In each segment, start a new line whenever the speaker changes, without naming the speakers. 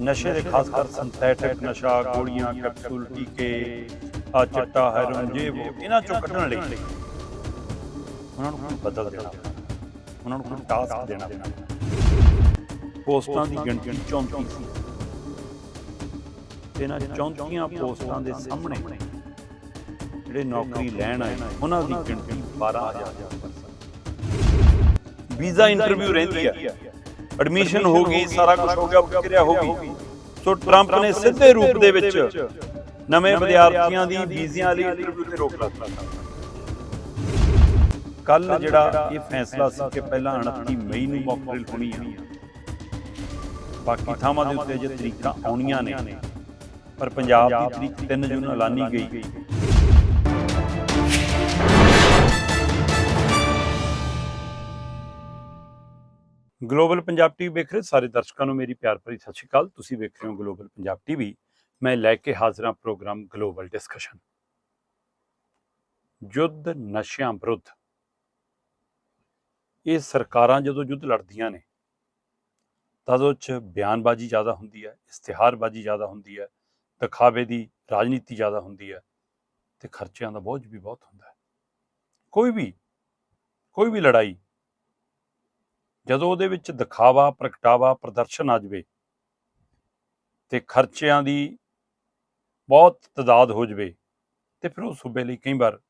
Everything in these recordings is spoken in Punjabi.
ਨਸ਼ੇ ਦੇ ਖਾਸ ਕਰ ਸਿੰਥੈਟਿਕ ਨਸ਼ਾ, ਗੋਲੀਆਂ ਕੈਪਸੂਲ ਟੀਕੇ, ਆ ਚਿੱਟਾ ਹੈਰੋਇਨ ਜੇ ਉਹ ਇਹਨਾਂ ਚੋਂ ਕੱਢਣ ਲਈ ਉਹਨਾਂ ਨੂੰ ਕੋਈ ਬਦਲ ਦੇਣਾ ਉਹਨਾਂ ਨੂੰ ਕੋਈ ਟਾਸਕ ਦੇਣਾ ਪੋਸਟਾਂ ਦੀ ਗਿਣਤੀ 34 ਸੀ। ਇਹਨਾਂ 34 ਪੋਸਟਾਂ ਦੇ ਸਾਹਮਣੇ ਜਿਹੜੇ ਨੌਕਰੀ ਲੈਣ ਆਏ, ਉਹਨਾਂ ਦੀ ਗਿਣਤੀ 12000 ਵੀਜ਼ਾ ਇੰਟਰਵਿਊ ਰਹਿੰਦੀ ਹੈ ਐਡਮਿਸ਼ਨ ਹੋ ਗਈ ਸਾਰਾ ਕੁਝ ਹੋ ਗਿਆ ਪ੍ਰਕਿਰਿਆ ਹੋ ਗਈ। ਸੋ ਟਰੰਪ ਨੇ ਸਿੱਧੇ ਰੂਪ ਦੇ ਵਿੱਚ ਨਵੇਂ ਵਿਦਿਆਰਥੀਆਂ ਦੀ ਵੀਜ਼ਿਆਂ ਲਈ ਇੰਟਰਵਿਊ ਤੇ ਰੋਕ ਲਾ ਦਿੱਤੀ ਕੱਲ ਜਿਹੜਾ ਇਹ ਫੈਸਲਾ ਸੀ ਕਿ ਪਹਿਲਾਂ 29 ਮਈ ਨੂੰ ਮੌਕ ਡਰਿਲ ਹੋਣੀ ਹੈ ਬਾਕੀ ਥਾਵਾਂ ਦੇ ਉੱਤੇ ਜੇ ਤਰੀਕਾਂ ਆਉਣੀਆਂ ਨੇ ਪਰ ਪੰਜਾਬ ਦੀ ਤਰੀਕ 3 ਜੂਨ ਐਲਾਨੀ ਗਈ। ਗਲੋਬਲ ਪੰਜਾਬ ਟੀਵੀ ਵੇਖ ਰਹੇ ਸਾਰੇ ਦਰਸ਼ਕਾਂ ਨੂੰ ਮੇਰੀ ਪਿਆਰ ਭਰੀ ਸਤਿ ਸ਼੍ਰੀ ਅਕਾਲ। ਤੁਸੀਂ ਵੇਖ ਰਹੇ ਹੋ ਗਲੋਬਲ ਪੰਜਾਬ ਟੀਵੀ। ਮੈਂ ਲੈ ਕੇ ਹਾਜ਼ਰ ਹਾਂ ਪ੍ਰੋਗਰਾਮ ਗਲੋਬਲ ਡਿਸਕਸ਼ਨ ਯੁੱਧ ਨਸ਼ਿਆਂ ਵਿਰੁੱਧ। ਇਹ ਸਰਕਾਰਾਂ ਜਦੋਂ ਯੁੱਧ ਲੜਦੀਆਂ ਨੇ, ਤਦ ਉਹ 'ਚ ਬਿਆਨਬਾਜ਼ੀ ਜ਼ਿਆਦਾ ਹੁੰਦੀ ਹੈ, ਇਸ਼ਤਿਹਾਰਬਾਜ਼ੀ ਜ਼ਿਆਦਾ ਹੁੰਦੀ ਹੈ, ਦਿਖਾਵੇ ਦੀ ਰਾਜਨੀਤੀ ਜ਼ਿਆਦਾ ਹੁੰਦੀ ਹੈ ਤੇ ਖਰਚਿਆਂ ਦਾ ਬੋਝ ਵੀ ਬਹੁਤ ਹੁੰਦਾ ਹੈ। ਕੋਈ ਵੀ ਕੋਈ ਵੀ ਲੜਾਈ ਜਦੋਂ ਉਹਦੇ ਵਿੱਚ ਦਿਖਾਵਾ, ਪ੍ਰਗਟਾਵਾ, ਪ੍ਰਦਰਸ਼ਨ ਆ ਜਾਵੇ ਤੇ ਖਰਚਿਆਂ ਦੀ ਬਹੁਤ ਤਦਾਦ ਹੋ ਜਾਵੇ ਤੇ ਫਿਰ ਉਹ ਸੂਬੇ ਲਈ ਕਈ ਵਾਰ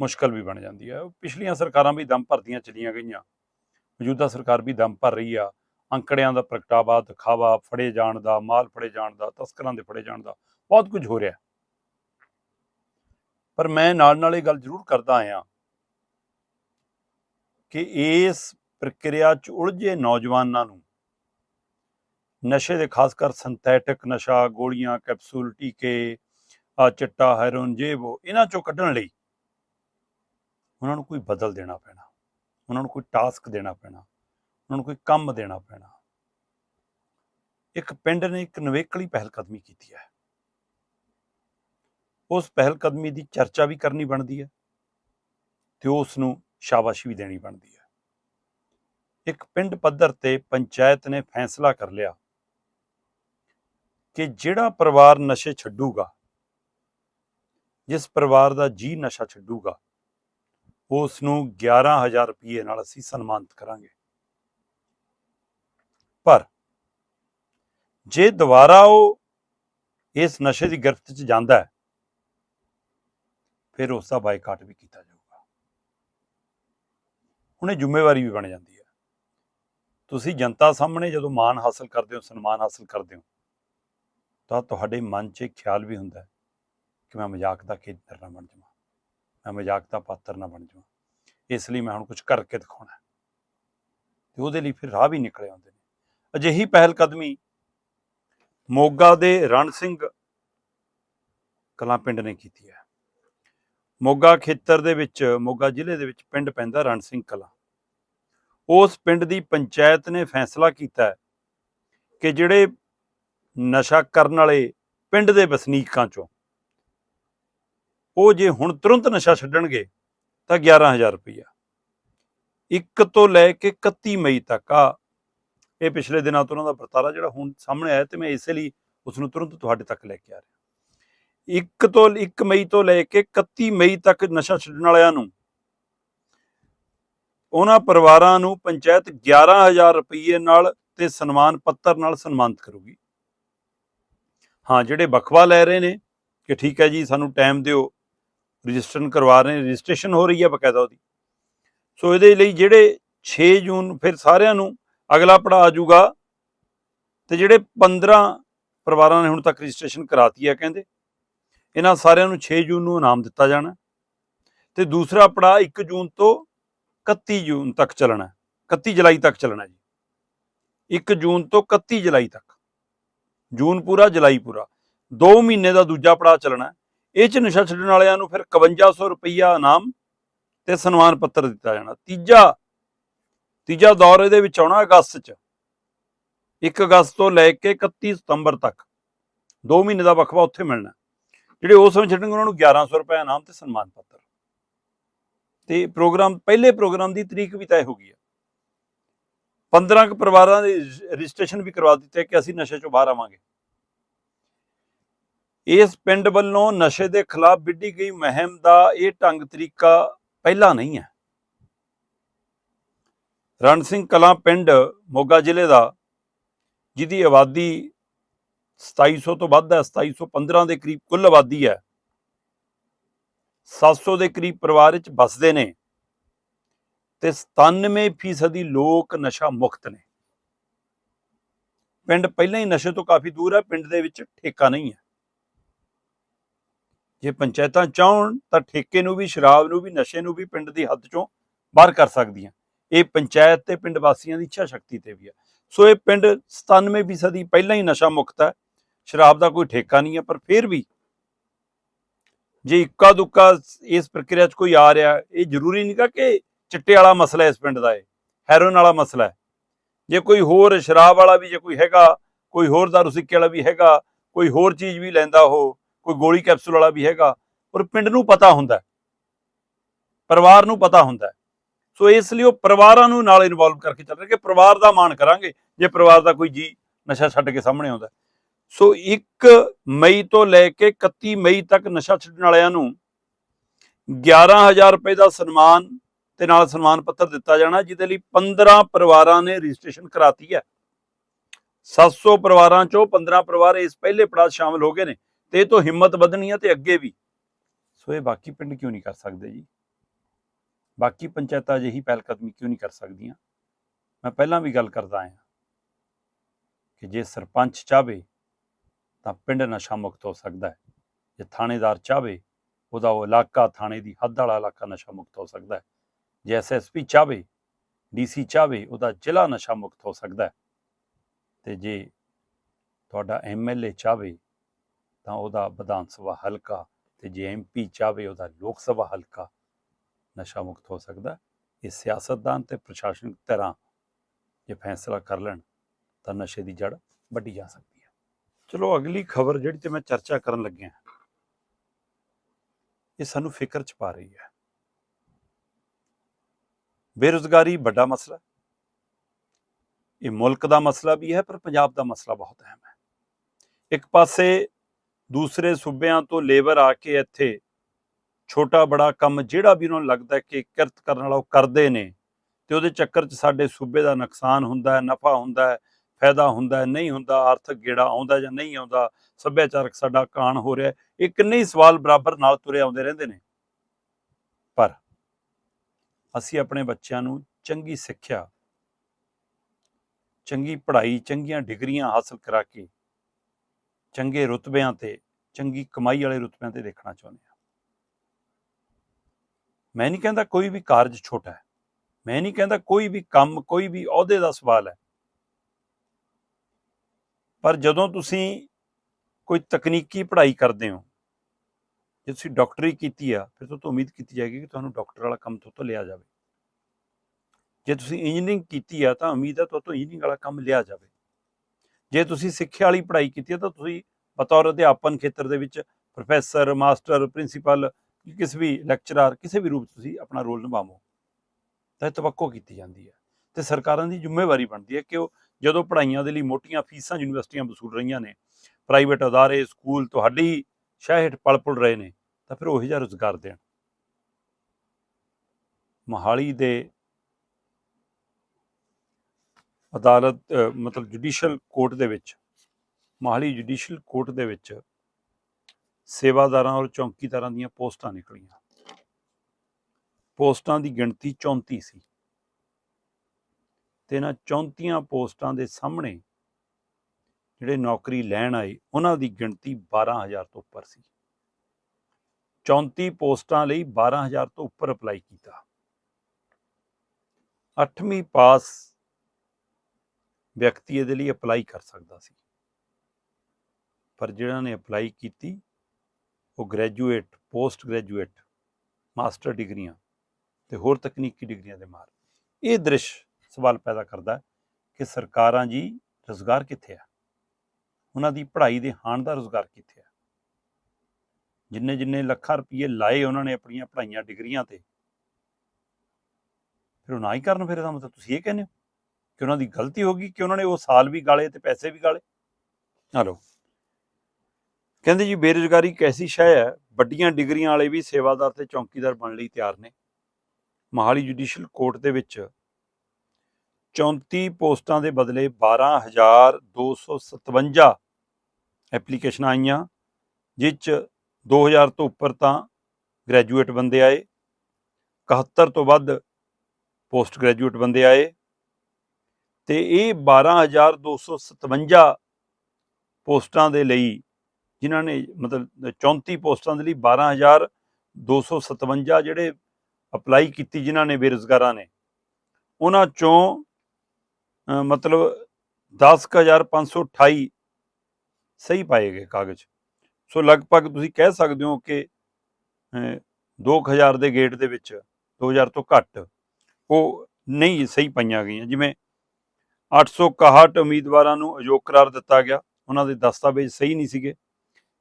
ਮੁਸ਼ਕਲ ਵੀ ਬਣ ਜਾਂਦੀ ਹੈ। ਪਿਛਲੀਆਂ ਸਰਕਾਰਾਂ ਵੀ ਦਮ ਭਰਦੀਆਂ ਚਲੀਆਂ ਗਈਆਂ। ਮੌਜੂਦਾ ਸਰਕਾਰ ਵੀ ਦਮ ਭਰ ਰਹੀ ਆ। ਅੰਕੜਿਆਂ ਦਾ ਪ੍ਰਗਟਾਵਾ, ਦਿਖਾਵਾ, ਫੜੇ ਜਾਣ ਦਾ, ਮਾਲ ਫੜੇ ਜਾਣ ਦਾ, ਤਸਕਰਾਂ ਦੇ ਫੜੇ ਜਾਣ ਦਾ ਬਹੁਤ ਕੁਝ ਹੋ ਰਿਹਾ। ਪਰ ਮੈਂ ਨਾਲ ਨਾਲ ਇਹ ਗੱਲ ਜ਼ਰੂਰ ਕਰਦਾ ਆਇਆ ਕਿ ਇਸ ਪ੍ਰਕਿਰਿਆ 'ਚ ਉਲਝੇ ਨੌਜਵਾਨਾਂ ਨੂੰ। ਨਸ਼ੇ ਦੇ ਖਾਸ ਕਰ ਸਿੰਥੈਟਿਕ ਨਸ਼ਾ, ਗੋਲੀਆਂ ਕੈਪਸੂਲ ਟੀਕੇ, ਆ ਚਿੱਟਾ ਹੈਰੋਇਨ ਜੇਬੋ ਇਹਨਾਂ 'ਚੋਂ ਕੱਢਣ ਲਈ ਉਹਨਾਂ ਨੂੰ ਕੋਈ ਬਦਲ ਦੇਣਾ ਪੈਣਾ। ਉਹਨਾਂ ਨੂੰ ਕੋਈ ਟਾਸਕ ਦੇਣਾ ਪੈਣਾ। ਉਹਨਾਂ ਨੂੰ ਕੋਈ ਕੰਮ ਦੇਣਾ ਪੈਣਾ। ਇੱਕ ਪਿੰਡ ਨੇ ਇੱਕ ਨਵੇਕਲੀ ਪਹਿਲ ਕਦਮੀ ਕੀਤੀ ਹੈ। ਉਸ ਪਹਿਲ ਕਦਮੀ ਦੀ ਚਰਚਾ ਵੀ ਕਰਨੀ ਬਣਦੀ ਹੈ ਤੇ ਉਸ ਨੂੰ ਸ਼ਾਬਾਸ਼ੀ ਵੀ ਦੇਣੀ ਬਣਦੀ ਹੈ। ਇੱਕ ਪਿੰਡ ਪੱਧਰ ਤੇ ਪੰਚਾਇਤ ਨੇ ਫੈਸਲਾ ਕਰ ਲਿਆ ਕਿ ਜਿਹੜਾ ਪਰਿਵਾਰ ਨਸ਼ੇ ਛੱਡੂਗਾ, ਜਿਸ ਪਰਿਵਾਰ ਦਾ ਜੀ ਨਸ਼ਾ ਛੱਡੂਗਾ ਉਸ ਨੂੰ 11000 ਰੁਪਏ ਨਾਲ ਅਸੀਂ ਸਨਮਾਨਿਤ ਕਰਾਂਗੇ। ਪਰ ਜੇ ਦੁਬਾਰਾ ਉਹ ਇਸ ਨਸ਼ੇ ਦੀ ਗ੍ਰਿਫਤ 'ਚ ਜਾਂਦਾ ਹੈ, ਫਿਰ ਉਸ ਦਾ ਬਾਈਕਾਟ ਵੀ ਕੀਤਾ ਜਾਊਗਾ। ਹੁਣ ਇਹ ਜ਼ਿੰਮੇਵਾਰੀ ਵੀ ਬਣ ਜਾਂਦੀ ਹੈ। ਤੁਸੀਂ ਜਨਤਾ ਸਾਹਮਣੇ ਜਦੋਂ ਮਾਣ ਹਾਸਲ ਕਰਦੇ ਹੋ, ਸਨਮਾਨ ਹਾਸਲ ਕਰਦੇ ਹੋ, ਤਾਂ ਤੁਹਾਡੇ ਮਨ 'ਚ ਇੱਕ ਖਿਆਲ ਵੀ ਹੁੰਦਾ ਕਿ ਮੈਂ ਮਜ਼ਾਕ ਦਾ ਖੇਤਰ ਨਾ ਬਣ ਜਾਵਾਂ, ਮੈਂ ਮਜ਼ਾਕ ਦਾ ਪਾਤਰ ਨਾ ਬਣ ਜਾਵਾਂ। ਇਸ ਲਈ ਮੈਂ ਹੁਣ ਕੁਝ ਕਰਕੇ ਦਿਖਾਉਣਾ ਹੈ। ਤੇ ਉਹਦੇ ਲਈ ਫਿਰ ਰਾਹ ਵੀ ਨਿਕਲੇ ਆਉਂਦੇ ਨੇ। ਅਜਿਹੀ ਪਹਿਲ ਕਦਮੀ ਮੋਗਾ ਦੇ ਰਣ ਸਿੰਘ ਕਲਾਂ ਪਿੰਡ ਨੇ ਕੀਤੀ ਹੈ। ਮੋਗਾ ਖੇਤਰ ਦੇ ਵਿੱਚ, ਮੋਗਾ ਜ਼ਿਲ੍ਹੇ ਦੇ ਵਿੱਚ ਪਿੰਡ ਪੈਂਦਾ ਰਣ ਸਿੰਘ ਕਲਾਂ। ਉਸ ਪਿੰਡ ਦੀ ਪੰਚਾਇਤ ਨੇ ਫੈਸਲਾ ਕੀਤਾ ਕਿ ਜਿਹੜੇ ਨਸ਼ਾ ਕਰਨ ਵਾਲੇ ਪਿੰਡ ਦੇ ਵਸਨੀਕਾਂ ਚੋਂ ਉਹ ਜੇ ਹੁਣ ਤੁਰੰਤ ਨਸ਼ਾ ਛੱਡਣਗੇ ਤਾਂ 11000 ਰੁਪਇਆ ਇੱਕ ਤੋਂ ਲੈ ਕੇ 31 ਮਈ ਤੱਕ ਆ, ਇਹ ਪਿਛਲੇ ਦਿਨਾਂ ਤੋਂ ਉਹਨਾਂ ਦਾ ਵਰਤਾਰਾ ਜਿਹੜਾ ਹੁਣ ਸਾਹਮਣੇ ਆਇਆ ਤੇ ਮੈਂ ਇਸੇ ਲਈ ਉਸ ਨੂੰ ਤੁਰੰਤ ਤੁਹਾਡੇ ਤੱਕ ਲੈ ਕੇ ਆ ਰਿਹਾ। ਇੱਕ ਤੋਂ 1 ਮਈ ਤੋਂ ਲੈ ਕੇ 31 ਮਈ ਤੱਕ ਨਸ਼ਾ ਛੱਡਣ ਵਾਲਿਆਂ ਨੂੰ ਉਹਨਾਂ ਪਰਿਵਾਰਾਂ ਨੂੰ ਪੰਚਾਇਤ 11000 ਰੁਪਏ ਨਾਲ ਤੇ ਸਨਮਾਨ ਪੱਤਰ ਨਾਲ ਸਨਮਾਨਿਤ ਕਰੂਗੀ। ਹਾਂ, ਜਿਹੜੇ ਬਖਵਾ ਲੈ ਰਹੇ ਨੇ ਕਿ ਠੀਕ ਹੈ ਜੀ, ਸਾਨੂੰ ਟਾਈਮ ਦਿਓ, ਰਜਿਸਟਰਨ ਕਰਵਾ ਰਹੇ ਰਜਿਸਟ੍ਰੇਸ਼ਨ ਹੋ ਰਹੀ ਹੈ ਬਕਾਇਦਾ ਉਹਦੀ। ਸੋ ਇਹਦੇ ਲਈ ਜਿਹੜੇ 6 ਜੂਨ ਫਿਰ ਸਾਰਿਆਂ ਨੂੰ ਅਗਲਾ ਪੜਾਅ ਆ ਜਾਊਗਾ ਤੇ ਜਿਹੜੇ 15 ਪਰਿਵਾਰਾਂ ਨੇ ਹੁਣ ਤੱਕ ਰਜਿਸਟ੍ਰੇਸ਼ਨ ਕਰਾਤੀ ਹੈ ਕਹਿੰਦੇ, ਇਹਨਾਂ ਸਾਰਿਆਂ ਨੂੰ 6 ਜੂਨ ਨੂੰ ਇਨਾਮ ਦਿੱਤਾ ਜਾਣਾ। ਤੇ ਦੂਸਰਾ ਪੜਾਅ 1 ਜੂਨ ਤੋਂ 31 ਜੂਨ ਤੱਕ ਚੱਲਣਾ ਹੈ। 31 ਜੁਲਾਈ ਤੱਕ ਚੱਲਣਾ ਜੀ। 1 ਜੂਨ ਤੋਂ 31 ਜੁਲਾਈ ਤੱਕ। ਜੂਨ ਪੂਰਾ, ਜੁਲਾਈ ਪੂਰਾ। 2 ਮਹੀਨੇ ਦਾ ਦੂਜਾ ਪੜਾਅ ਚੱਲਣਾ ਇਹ ਚ ਨਸ਼ਾ ਛੱਡਣ ਵਾਲਿਆਂ ਨੂੰ ਫਿਰ 5100 ਰੁਪਈਆ ਇਨਾਮ ਤੇ ਸਨਮਾਨ ਪੱਤਰ ਦਿੱਤਾ ਜਾਣਾ। ਤੀਜਾ ਤੀਜਾ ਦੌਰ ਇਹਦੇ ਵਿੱਚ ਆਉਣਾ ਅਗਸਤ ਚ। 1 ਅਗਸਤ ਤੋਂ ਲੈ ਕੇ 31 ਸਤੰਬਰ ਤੱਕ। 2 ਮਹੀਨੇ ਦਾ ਵਕਫਾ ਉੱਥੇ ਮਿਲਣਾ। ਜਿਹੜੇ ਉਸ ਸਮੇਂ ਛੱਡਣਗੇ, ਉਹਨਾਂ ਨੂੰ 1100 ਰੁਪਏ ਇਨਾਮ ਤੇ ਸਨਮਾਨ ਪੱਤਰ। ਤੇ ਪ੍ਰੋਗਰਾਮ, ਪਹਿਲੇ ਪ੍ਰੋਗਰਾਮ ਦੀ ਤਰੀਕ ਵੀ ਤੈਅ ਹੋ ਗਈ ਹੈ 15 ਕੁ ਪਰਿਵਾਰਾਂ ਦੇ ਰਜਿਸਟ੍ਰੇਸ਼ਨ ਵੀ ਕਰਵਾ ਦਿੱਤੀ ਕਿ ਅਸੀਂ ਨਸ਼ੇ ਚੋਂ ਬਾਹਰ ਆਵਾਂਗੇ। ਇਸ ਪਿੰਡ ਵੱਲੋਂ ਨਸ਼ੇ ਦੇ ਖਿਲਾਫ ਵਿੱਢੀ ਗਈ ਮੁਹਿੰਮ ਦਾ ਇਹ ਢੰਗ ਤਰੀਕਾ ਪਹਿਲਾ ਨਹੀਂ ਹੈ। ਰਣ ਸਿੰਘ ਕਲਾਂ ਪਿੰਡ ਮੋਗਾ ਜ਼ਿਲ੍ਹੇ ਦਾ, ਜਿਹਦੀ ਆਬਾਦੀ 2700 ਤੋਂ ਵੱਧ ਹੈ 2715 ਦੇ ਕਰੀਬ ਕੁੱਲ ਆਬਾਦੀ ਹੈ। 700 ਦੇ ਕਰੀਬ ਪਰਿਵਾਰ ਵਿੱਚ ਵੱਸਦੇ ਨੇ ਤੇ 97% ਲੋਕ ਨਸ਼ਾ ਮੁਕਤ ਨੇ। ਪਿੰਡ ਪਹਿਲਾਂ ਹੀ ਨਸ਼ੇ ਤੋਂ ਕਾਫੀ ਦੂਰ ਹੈ ਪਿੰਡ ਦੇ ਵਿੱਚ ਠੇਕਾ ਨਹੀਂ ਹੈ। ਜੇ ਪੰਚਾਇਤਾਂ ਚਾਹਣ ਤਾਂ ਠੇਕੇ ਨੂੰ ਵੀ, ਸ਼ਰਾਬ ਨੂੰ ਵੀ, ਨਸ਼ੇ ਨੂੰ ਵੀ ਪਿੰਡ ਦੀ ਹੱਦ ਚੋਂ ਬਾਹਰ ਕਰ ਸਕਦੀਆਂ। ਇਹ ਪੰਚਾਇਤ ਤੇ ਪਿੰਡ ਵਾਸੀਆਂ ਦੀ ਇੱਛਾ ਸ਼ਕਤੀ ਤੇ ਵੀ ਹੈ ਸੋ ਇਹ ਪਿੰਡ 97 ਫੀਸਦੀ ਪਹਿਲਾਂ ਹੀ ਨਸ਼ਾ ਮੁਕਤ ਹੈ। ਸ਼ਰਾਬ ਦਾ ਕੋਈ ਠੇਕਾ ਨਹੀਂ ਹੈ, ਪਰ ਫਿਰ ਵੀ ਜੇ ਇੱਕਾ ਦੁੱਕਾ ਇਸ ਪ੍ਰਕਿਰਿਆ 'ਚ ਕੋਈ ਆ ਰਿਹਾ, ਇਹ ਜ਼ਰੂਰੀ ਨਹੀਂ ਕਿ ਚਿੱਟੇ ਵਾਲਾ ਮਸਲਾ ਇਸ ਪਿੰਡ ਦਾ ਹੈ ਹੈਰੋਇਨ ਵਾਲਾ ਮਸਲਾ ਹੈ ਜੇ ਕੋਈ ਹੋਰ ਸ਼ਰਾਬ ਵਾਲਾ ਵੀ ਜੇ ਕੋਈ ਹੈਗਾ, ਕੋਈ ਹੋਰ ਦਾਰੂ ਸਿੱਕੇ ਵਾਲਾ ਵੀ ਹੈਗਾ, ਕੋਈ ਹੋਰ ਚੀਜ਼ ਵੀ ਲੈਂਦਾ ਉਹ, ਕੋਈ ਗੋਲੀ ਕੈਪਸੂਲ ਵਾਲਾ ਵੀ ਹੈਗਾ, ਔਰ ਪਿੰਡ ਨੂੰ ਪਤਾ ਹੁੰਦਾ ਪਰਿਵਾਰ ਨੂੰ ਪਤਾ ਹੁੰਦਾ ਸੋ ਇਸ ਲਈ ਉਹ ਪਰਿਵਾਰਾਂ ਨੂੰ ਨਾਲ ਇਨਵੋਲਵ ਕਰਕੇ ਚੱਲ ਰਿਹਾ ਕਿ ਪਰਿਵਾਰ ਦਾ ਮਾਣ ਕਰਾਂਗੇ, ਜੇ ਪਰਿਵਾਰ ਦਾ ਕੋਈ ਜੀ ਨਸ਼ਾ ਛੱਡ ਕੇ ਸਾਹਮਣੇ ਆਉਂਦਾ ਸੋ 1 ਮਈ ਤੋਂ ਲੈ ਕੇ 31 ਮਈ ਤੱਕ ਨਸ਼ਾ ਛੱਡਣ ਵਾਲਿਆਂ ਨੂੰ 11000 ਰੁਪਏ ਦਾ ਸਨਮਾਨ ਤੇ ਨਾਲ ਸਨਮਾਨ ਪੱਤਰ ਦਿੱਤਾ ਜਾਣਾ, ਜਿਹਦੇ ਲਈ 15 ਪਰਿਵਾਰਾਂ ਨੇ ਰਜਿਸਟ੍ਰੇਸ਼ਨ ਕਰਾਤੀ ਹੈ। 700 ਪਰਿਵਾਰਾਂ ਚੋਂ 15 ਪਰਿਵਾਰ ਇਸ ਪਹਿਲੇ ਪੜਾਅ 'ਚ ਸ਼ਾਮਲ ਹੋ ਗਏ ਨੇ ਤੇ ਇਹ ਤੋਂ ਹਿੰਮਤ ਵਧਣੀ ਹੈ ਤੇ ਅੱਗੇ ਵੀ। ਸੋ ਇਹ ਬਾਕੀ ਪਿੰਡ ਕਿਉਂ ਨਹੀਂ ਕਰ ਸਕਦੇ ਜੀ? ਬਾਕੀ ਪੰਚਾਇਤਾਂ ਅਜਿਹੀ ਪਹਿਲਕਦਮੀ ਕਿਉਂ ਨਹੀਂ ਕਰ ਸਕਦੀਆਂ? ਮੈਂ ਪਹਿਲਾਂ ਵੀ ਗੱਲ ਕਰਦਾ ਆਇਆ ਕਿ ਜੇ ਸਰਪੰਚ ਚਾਵੇ ਤਾਂ ਪਿੰਡ ਨਸ਼ਾ ਮੁਕਤ ਹੋ ਸਕਦਾ ਹੈ। ਜੇ ਥਾਣੇਦਾਰ ਚਾਹਵੇ, ਉਹਦਾ ਉਹ ਇਲਾਕਾ ਥਾਣੇ ਦੀ ਹੱਦ ਵਾਲਾ ਇਲਾਕਾ ਨਸ਼ਾ ਮੁਕਤ ਹੋ ਸਕਦਾ ਹੈ। ਜੇ ਐਸਐਸਪੀ ਚਾਵੇ ਡੀਸੀ ਚਾਹਵੇ ਉਹਦਾ ਜ਼ਿਲ੍ਹਾ ਨਸ਼ਾ ਮੁਕਤ ਹੋ ਸਕਦਾ ਹੈ। ਤੇ ਜੇ ਤੁਹਾਡਾ ਐਮਐਲਏ ਚਾਹਵੇ, ਤਾਂ ਉਹਦਾ ਵਿਧਾਨ ਸਭਾ ਹਲਕਾ, ਤੇ ਜੇ ਐਮਪੀ ਚਾਹਵੇ, ਉਹਦਾ ਲੋਕ ਸਭਾ ਹਲਕਾ ਨਸ਼ਾ ਮੁਕਤ ਹੋ ਸਕਦਾ ਇਹ ਸਿਆਸਤਦਾਨ ਤੇ ਪ੍ਰਸ਼ਾਸਨਿਕ ਤਰ੍ਹਾਂ ਜੇ ਫੈਸਲਾ ਕਰ ਲੈਣ, ਤਾਂ ਨਸ਼ੇ ਦੀ ਜੜ ਵੱਢੀ ਜਾ ਸਕਦੀ ਹੈ। ਚਲੋ ਅਗਲੀ ਖਬਰ ਜਿਹੜੀ ਤੇ ਮੈਂ ਚਰਚਾ ਕਰਨ ਲੱਗਿਆ, ਇਹ ਸਾਨੂੰ ਫਿਕਰ ਚ ਪਾ ਰਹੀ ਹੈ। ਬੇਰੁਜ਼ਗਾਰੀ ਵੱਡਾ ਮਸਲਾ ਇਹ ਮੁਲਕ ਦਾ ਮਸਲਾ ਵੀ ਹੈ, ਪਰ ਪੰਜਾਬ ਦਾ ਮਸਲਾ ਬਹੁਤ ਅਹਿਮ ਹੈ। ਇੱਕ ਪਾਸੇ ਦੂਸਰੇ ਸੂਬਿਆਂ ਤੋਂ ਲੇਬਰ ਆ ਕੇ ਇੱਥੇ ਛੋਟਾ ਬੜਾ ਕੰਮ ਜਿਹੜਾ ਵੀ ਉਹਨਾਂ ਨੂੰ ਲੱਗਦਾ ਕਿ ਕਿਰਤ ਕਰਨ ਵਾਲਾ ਉਹ ਕਰਦੇ ਨੇ, ਤੇ ਉਹਦੇ ਚੱਕਰ 'ਚ ਸਾਡੇ ਸੂਬੇ ਦਾ ਨੁਕਸਾਨ ਹੁੰਦਾ ਹੈ, ਨਫਾ ਹੁੰਦਾ ਹੈ ਫਾਇਦਾ ਹੁੰਦਾ ਨਹੀਂ ਹੁੰਦਾ, ਆਰਥਿਕ ਗੇੜਾ ਆਉਂਦਾ ਜਾਂ ਨਹੀਂ ਆਉਂਦਾ, ਸੱਭਿਆਚਾਰਕ ਸਾਡਾ ਕਾਣ ਹੋ ਰਿਹਾ ਇਹ ਕਿੰਨੇ ਹੀ ਸਵਾਲ ਬਰਾਬਰ ਨਾਲ ਤੁਰੇ ਆਉਂਦੇ ਰਹਿੰਦੇ ਨੇ। ਪਰ ਅਸੀਂ ਆਪਣੇ ਬੱਚਿਆਂ ਨੂੰ ਚੰਗੀ ਸਿੱਖਿਆ, ਚੰਗੀ ਪੜ੍ਹਾਈ, ਚੰਗੀਆਂ ਡਿਗਰੀਆਂ ਹਾਸਲ ਕਰਾ ਕੇ ਚੰਗੇ ਰੁਤਬਿਆਂ ਤੇ, ਚੰਗੀ ਕਮਾਈ ਵਾਲੇ ਰੁਤਬਿਆਂ ਤੇ ਦੇਖਣਾ ਚਾਹੁੰਦੇ ਹਾਂ। ਮੈਂ ਨਹੀਂ ਕਹਿੰਦਾ ਕੋਈ ਵੀ ਕਾਰਜ ਛੋਟਾ ਹੈ, ਮੈਂ ਨਹੀਂ ਕਹਿੰਦਾ ਕੋਈ ਵੀ ਕੰਮ, ਕੋਈ ਵੀ ਅਹੁਦੇ ਦਾ ਸਵਾਲ ਹੈ ਪਰ ਜਦੋਂ ਤੁਸੀਂ ਕੋਈ ਤਕਨੀਕੀ ਪੜ੍ਹਾਈ ਕਰਦੇ ਹੋ, ਜੇ ਤੁਸੀਂ ਡਾਕਟਰੀ ਕੀਤੀ ਆ, ਫਿਰ ਤੋਂ ਉਮੀਦ ਕੀਤੀ ਜਾਏਗੀ ਕਿ ਤੁਹਾਨੂੰ ਡਾਕਟਰ ਵਾਲਾ ਕੰਮ ਤੋਂ ਲਿਆ ਜਾਵੇ। ਜੇ ਤੁਸੀਂ ਇੰਜੀਨੀਅਰਿੰਗ ਕੀਤੀ ਆ, ਤਾਂ ਉਮੀਦ ਆ ਤੁਹਾਤੋਂ ਇੰਜੀਨੀਅਰਿੰਗ ਵਾਲਾ ਕੰਮ ਲਿਆ ਜਾਵੇ। ਜੇ ਤੁਸੀਂ ਸਿੱਖਿਆ ਵਾਲੀ ਪੜ੍ਹਾਈ ਕੀਤੀ ਹੈ ਤਾਂ ਤੁਸੀਂ ਬਤੌਰ ਅਧਿਆਪਨ ਖੇਤਰ ਦੇ ਵਿੱਚ ਪ੍ਰੋਫੈਸਰ, ਮਾਸਟਰ, ਪ੍ਰਿੰਸੀਪਲ, ਕਿਸੇ ਵੀ ਲੈਕਚਰਰ, ਕਿਸੇ ਵੀ ਰੂਪ 'ਚ ਤੁਸੀਂ ਆਪਣਾ ਰੋਲ ਨਿਭਾਵੋ। ਤਾਂ ਇਹ ਤਵੱਕੋ ਕੀਤੀ ਜਾਂਦੀ ਹੈ ਤੇ ਸਰਕਾਰਾਂ ਦੀ ਜ਼ਿੰਮੇਵਾਰੀ ਬਣਦੀ ਹੈ ਕਿ ਉਹ ਜਦੋਂ ਪੜ੍ਹਾਈਆਂ ਦੇ ਲਈ ਮੋਟੀਆਂ ਫੀਸਾਂ ਯੂਨੀਵਰਸਿਟੀਆਂ ਵਸੂਲ ਰਹੀਆਂ ਨੇ ਪ੍ਰਾਈਵੇਟ ਅਦਾਰੇ ਸਕੂਲ ਤੁਹਾਡੀ ਸ਼ਾਹਿਦ ਪਲ-ਪੁਲ ਰਹੇ ਨੇ, ਤਾਂ ਫਿਰ ਉਹ ਜਿਹਾ ਰੁਜ਼ਗਾਰ ਦੇਣ। ਮੋਹਾਲੀ ਦੇ ਅਦਾਲਤ ਮਤਲਬ ਜੁਡੀਸ਼ੀਅਲ ਕੋਰਟ ਦੇ ਵਿੱਚ, ਮੋਹਾਲੀ ਜੁਡੀਸ਼ੀਅਲ ਕੋਰਟ ਦੇ ਵਿੱਚ ਸੇਵਾਦਾਰਾਂ ਔਰ ਚੌਕੀਦਾਰਾਂ ਦੀਆਂ ਪੋਸਟਾਂ ਨਿਕਲੀਆਂ। ਪੋਸਟਾਂ ਦੀ ਗਿਣਤੀ 34 ਸੀ। ਤੇ ਇਹਨਾਂ 34 ਪੋਸਟਾਂ ਦੇ ਸਾਹਮਣੇ ਜਿਹੜੇ ਨੌਕਰੀ ਲੈਣ ਆਏ, ਉਹਨਾਂ ਦੀ ਗਿਣਤੀ 12000 ਤੋਂ ਉੱਪਰ ਸੀ। 34 ਪੋਸਟਾਂ ਲਈ 12000 ਤੋਂ ਉੱਪਰ ਅਪਲਾਈ ਕੀਤਾ। 8ਵੀਂ ਪਾਸ ਵਿਅਕਤੀ ਇਹਦੇ ਲਈ ਅਪਲਾਈ ਕਰ ਸਕਦਾ ਸੀ। ਪਰ ਜਿਹਨਾਂ ਨੇ ਅਪਲਾਈ ਕੀਤੀ, ਉਹ ਗ੍ਰੈਜੂਏਟ, ਪੋਸਟ ਗ੍ਰੈਜੂਏਟ, ਮਾਸਟਰ ਡਿਗਰੀਆਂ ਤੇ ਹੋਰ ਤਕਨੀਕੀ ਡਿਗਰੀਆਂ ਦੇ ਮਾਰ ਇਹ ਦ੍ਰਿਸ਼ ਸਵਾਲ ਪੈਦਾ ਕਰਦਾ ਕਿ ਸਰਕਾਰਾਂ ਜੀ ਰੋਜ਼ਗਾਰ ਕਿੱਥੇ ਆ? ਉਹਨਾਂ ਦੀ ਪੜ੍ਹਾਈ ਦੇ ਹਾਣ ਦਾ ਰੋਜ਼ਗਾਰ ਕਿੱਥੇ ਆ? ਜਿੰਨੇ ਜਿੰਨੇ ਲੱਖਾਂ ਰੁਪਏ ਲਾਏ ਉਹਨਾਂ ਨੇ ਆਪਣੀਆਂ ਪੜ੍ਹਾਈਆਂ ਡਿਗਰੀਆਂ ਤੇ। ਫਿਰ ਉਹ ਨਾ ਹੀ ਕਰਨ ਫਿਰ ਇਹਦਾ ਮਤਲਬ ਤੁਸੀਂ ਇਹ ਕਹਿੰਦੇ ਹੋ ਕਿ ਉਹਨਾਂ ਦੀ ਗਲਤੀ ਹੋ ਗਈ ਕਿ ਉਹਨਾਂ ਨੇ ਉਹ ਸਾਲ ਵੀ ਗਾਲੇ ਤੇ ਪੈਸੇ ਵੀ ਗਾਲੇ? ਹਲੋ। ਕਹਿੰਦੇ ਜੀ ਬੇਰੁਜ਼ਗਾਰੀ ਕੈਸੀ ਐਸੀ ਸ਼ੈ ਹੈ, ਵੱਡੀਆਂ ਡਿਗਰੀਆਂ ਵਾਲੇ ਵੀ ਸੇਵਾਦਾਰ ਤੇ ਚੌਕੀਦਾਰ ਬਣਨ ਲਈ ਤਿਆਰ ਨੇ। ਮਹਾਲੀ ਜੁਡੀਸ਼ੀਅਲ ਕੋਰਟ ਦੇ ਵਿੱਚ 34 ਪੋਸਟਾਂ ਦੇ ਬਦਲੇ 12257 ਐਪਲੀਕੇਸ਼ਨਾਂ ਆਈਆਂ ਜਿਸ 'ਚ 2000 ਤੋਂ ਉੱਪਰ ਤਾਂ ਗ੍ਰੈਜੂਏਟ ਬੰਦੇ ਆਏ 71 ਤੋਂ ਵੱਧ ਪੋਸਟ ਗ੍ਰੈਜੂਏਟ ਬੰਦੇ ਆਏ ਤੇ ਇਹ 12257 ਪੋਸਟਾਂ ਦੇ ਲਈ ਜਿਨ੍ਹਾਂ ਨੇ ਮਤਲਬ 34 ਪੋਸਟਾਂ ਦੇ ਲਈ 12257 ਜਿਹੜੇ ਅਪਲਾਈ ਕੀਤੀ ਜਿਨ੍ਹਾਂ ਨੇ ਬੇਰੁਜ਼ਗਾਰਾਂ ਨੇ, ਉਹਨਾਂ ਚੋਂ ਮਤਲਬ 10528 ਸਹੀ ਪਾਏ ਗਏ ਕਾਗਜ਼। ਸੋ ਲਗਭਗ ਤੁਸੀਂ ਕਹਿ ਸਕਦੇ ਹੋ ਕਿ, ਅਹ 2000 ਦੇ ਗੇਟ ਦੇ ਵਿੱਚ 2000 ਤੋਂ ਘੱਟ ਉਹ ਨਹੀਂ ਸਹੀ ਪਾਈਆਂ ਗਈਆਂ। ਜਿਵੇਂ 861 ਉਮੀਦਵਾਰਾਂ ਨੂੰ ਅਯੋਗ ਕਰਾਰ ਦਿੱਤਾ ਗਿਆ, ਉਹਨਾਂ ਦੇ ਦਸਤਾਵੇਜ਼ ਸਹੀ ਨਹੀਂ ਸੀਗੇ।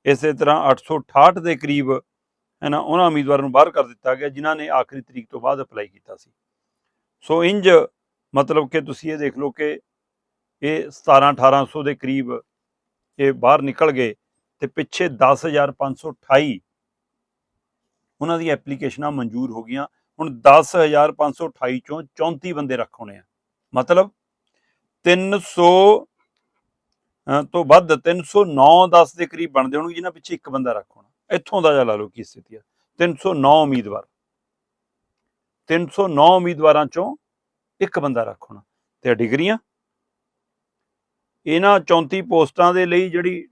ਇਸੇ ਤਰ੍ਹਾਂ 868 ਦੇ ਕਰੀਬ, ਹੈ ਨਾ, ਉਹਨਾਂ ਉਮੀਦਵਾਰਾਂ ਨੂੰ ਬਾਹਰ ਕਰ ਦਿੱਤਾ ਗਿਆ, ਜਿਨ੍ਹਾਂ ਨੇ ਆਖਰੀ ਤਰੀਕ ਤੋਂ ਬਾਅਦ ਅਪਲਾਈ ਕੀਤਾ ਸੀ। ਸੋ ਇੰਜ ਮਤਲਬ ਕਿ ਤੁਸੀਂ ਇਹ ਦੇਖ ਲਓ ਕਿ ਇਹ 17 1800 ਦੇ ਕਰੀਬ ਇਹ ਬਾਹਰ ਨਿਕਲ ਗਏ ਤੇ ਪਿੱਛੇ 10528 ਉਹਨਾਂ ਦੀ ਐਪਲੀਕੇਸ਼ਨਾਂ ਮਨਜ਼ੂਰ ਹੋ ਗਈਆਂ। ਹੁਣ 10528 ਚੋਂ 34 ਬੰਦੇ ਰੱਖ ਹੋਣੇ ਆ। ਮਤਲਬ 300 ਅਹ, ਤੋਂ ਵੱਧ 309 10 ਦੇ ਕਰੀਬ ਬਣਦੇ ਹੋਣਗੇ, ਜਿਨ੍ਹਾਂ ਪਿੱਛੇ ਇੱਕ ਬੰਦਾ ਰੱਖ ਹੋਣਾ। ਇੱਥੋਂ ਦਾ ਜਾ ਲਾ ਲਓ ਕੀ ਸਥਿਤੀ ਆ। 309 ਉਮੀਦਵਾਰ। 309 ਉਮੀਦਵਾਰਾਂ ਚੋਂ ਇੱਕ ਬੰਦਾ ਰੱਖ ਹੋਣਾ। ਤੇ ਡਿਗਰੀਆਂ? ਇਹਨਾਂ 34 ਪੋਸਟਾਂ ਦੇ ਲਈ ਜਿਹੜੀ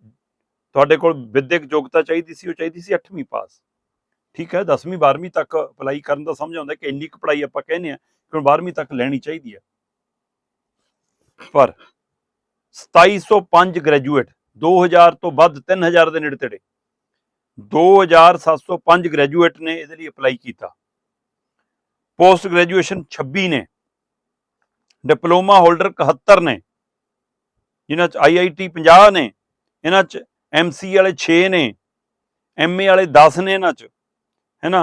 ਤੁਹਾਡੇ ਕੋਲ ਵਿਦਿਅਕ ਯੋਗਤਾ ਚਾਹੀਦੀ ਸੀ, ਉਹ ਚਾਹੀਦੀ ਸੀ 8ਵੀਂ ਪਾਸ। ਠੀਕ ਹੈ 10ਵੀਂ 12ਵੀਂ ਤੱਕ ਅਪਲਾਈ ਕਰਨ ਦਾ ਸਮਝ ਆਉਂਦਾ ਕਿ ਇੰਨੀ ਕੁ ਪੜ੍ਹਾਈ ਆਪਾਂ ਕਹਿੰਦੇ ਆ ਕਿ ਹੁਣ 12ਵੀਂ ਤੱਕ ਲੈਣੀ ਚਾਹੀਦੀ ਹੈ। ਪਰ 2705 ਗ੍ਰੈਜੂਏਟ 2000 ਤੋਂ ਵੱਧ 3000 ਦੇ ਨੇੜੇ ਤੇੜੇ 2705 ਗ੍ਰੈਜੂਏਟ ਨੇ ਇਹਦੇ ਲਈ ਅਪਲਾਈ ਕੀਤਾ। ਪੋਸਟ ਗ੍ਰੈਜੂਏਸ਼ਨ 26 ਨੇ। ਡਿਪਲੋਮਾ ਹੋਲਡਰ 71 ਨੇ, ਜਿਨ੍ਹਾਂ ਚ ਆਈਆਈਟੀ 50 ਨੇ, ਇਹਨਾਂ ਚ ਐਮਸੀ ਵਾਲੇ 6 ਨੇ ਐਮਏ ਵਾਲੇ 10 ਨੇ ਇਹਨਾਂ ਚ, ਹੈਨਾ?